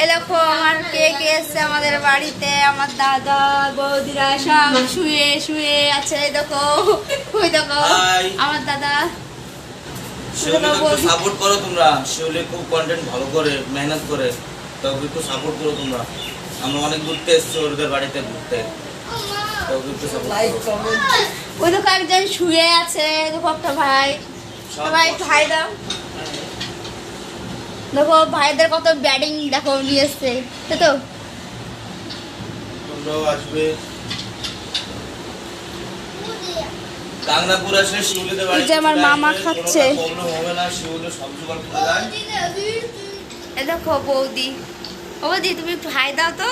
এ দেখো আমার কে কে এসছে আমাদের বাড়িতে আমার দাদা বৌদিরা সব শুয়ে শুয়ে আছে দেখো ওই দেখো আমার দাদা। শিউলি একটু বৌদি। সাপোর্ট করো তোমরা। শিউলি খুব কন্টেন্ট ভালো করে মেহনত করে। তো একটু সাপোর্ট করো তোমরা। আমরা অনেক ঘুরতে এসছি ওদের বাড়িতে ঘুরতে। তো একটু সাপোর্ট করো। ওই দেখো একজন শুয়ে আছে ভাই। সবাই একটু হাই দাও। দেখো ভাইদের কত ব্যাটিং দেখো নিয়ে এসছে তাই তো? তোমরাও আসবে। গাংনাপুর আসলে শিউলিদের বাড়ি যে আমার মামা খাচ্ছে। প্রবলেম হবে না শিউলি সব জোগাড় করে দেয়। এই দেখো বৌদি। ও বৌদি তুমি একটু হাই দাও তো।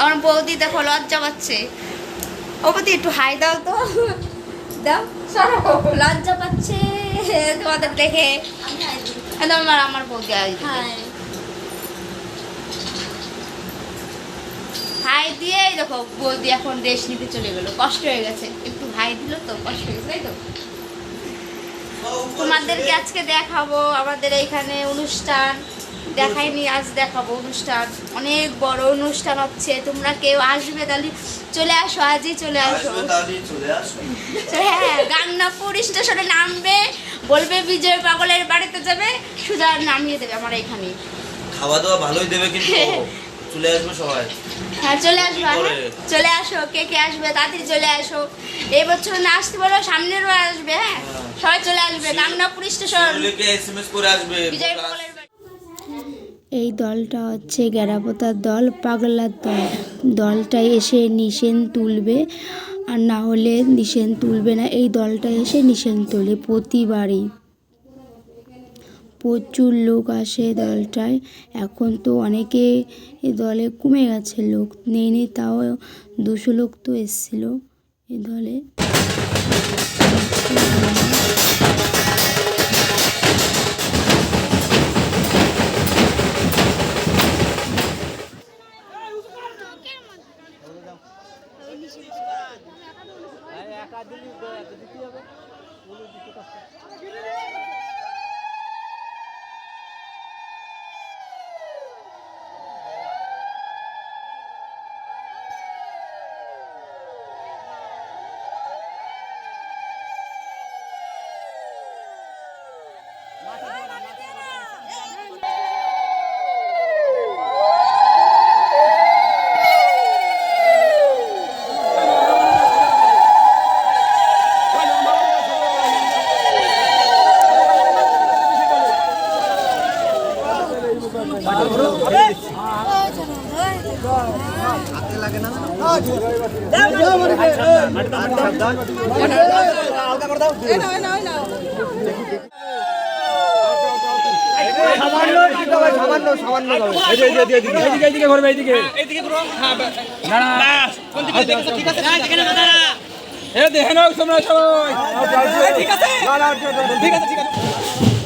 আমার বৌদি দেখো লজ্জা পাচ্ছে। ও বৌদি একটু হাই দাও তো। দাও। সরো লজ্জা পাচ্ছে। তোমাদের দেখে। আমার আমার বৌদি হাই দিয়ে দেখো বৌদি এখন রেস্ট নিতে চলে গেলো। কষ্ট হয়ে গেছে। একটু হাই দিল তো কষ্ট হয়ে গেছে তাই তো? তোমাদেরকে আজকে দেখাবো আমাদের এইখানে অনুষ্ঠান। দেখাইনি আজ দেখাবো অনুষ্ঠান। অনেক বড় অনুষ্ঠান হচ্ছে তোমরা কেউ আসবে তাহলে চলে আসো আজই চলে আসো। আসো। হ্যাঁ গাংনাপুর স্টেশনে নামবে বলবে বিজয় পাগলের বাড়িতে যাবে সুধা নামিয়ে দেবে আমার এখানে খাওয়া দাওয়া ভালোই দেবে কিন্তু চলে আসবে সবাই। হ্যাঁ চলে আসবে হ্যাঁ চলে আসো কে কে আসবে তাড়াতাড়ি চলে আসো। এই বছর না আসতে বলো সামনের বার আসবে হ্যাঁ হ্যাঁ। সবাই চলে আসবে গাংনাপুর স্টেশন। এসএমএস করে আসবে বিজয় পাগলের এই দলটা হচ্ছে গ্যারাপোতার দল, পাগলার দল। দলটা এসে নিশেন তুলবে, আর না হলে নিশেন তুলবে না। এই দলটা এসে নিশেন তোলে প্রতিবারই। প্রচুর লোক আসে দলটায়। এখন তো অনেকে এই দলে কমে গেছে লোক। নেই নেই, তাও দুশো লোক তো এসছিল এই দলে। টাকা দিলে দিতে হবে। এইদিকে ঘুরবে এইদিকে না না এ দেখে নাও তোমরা সবাই ঠিক আছে ঠিক আছে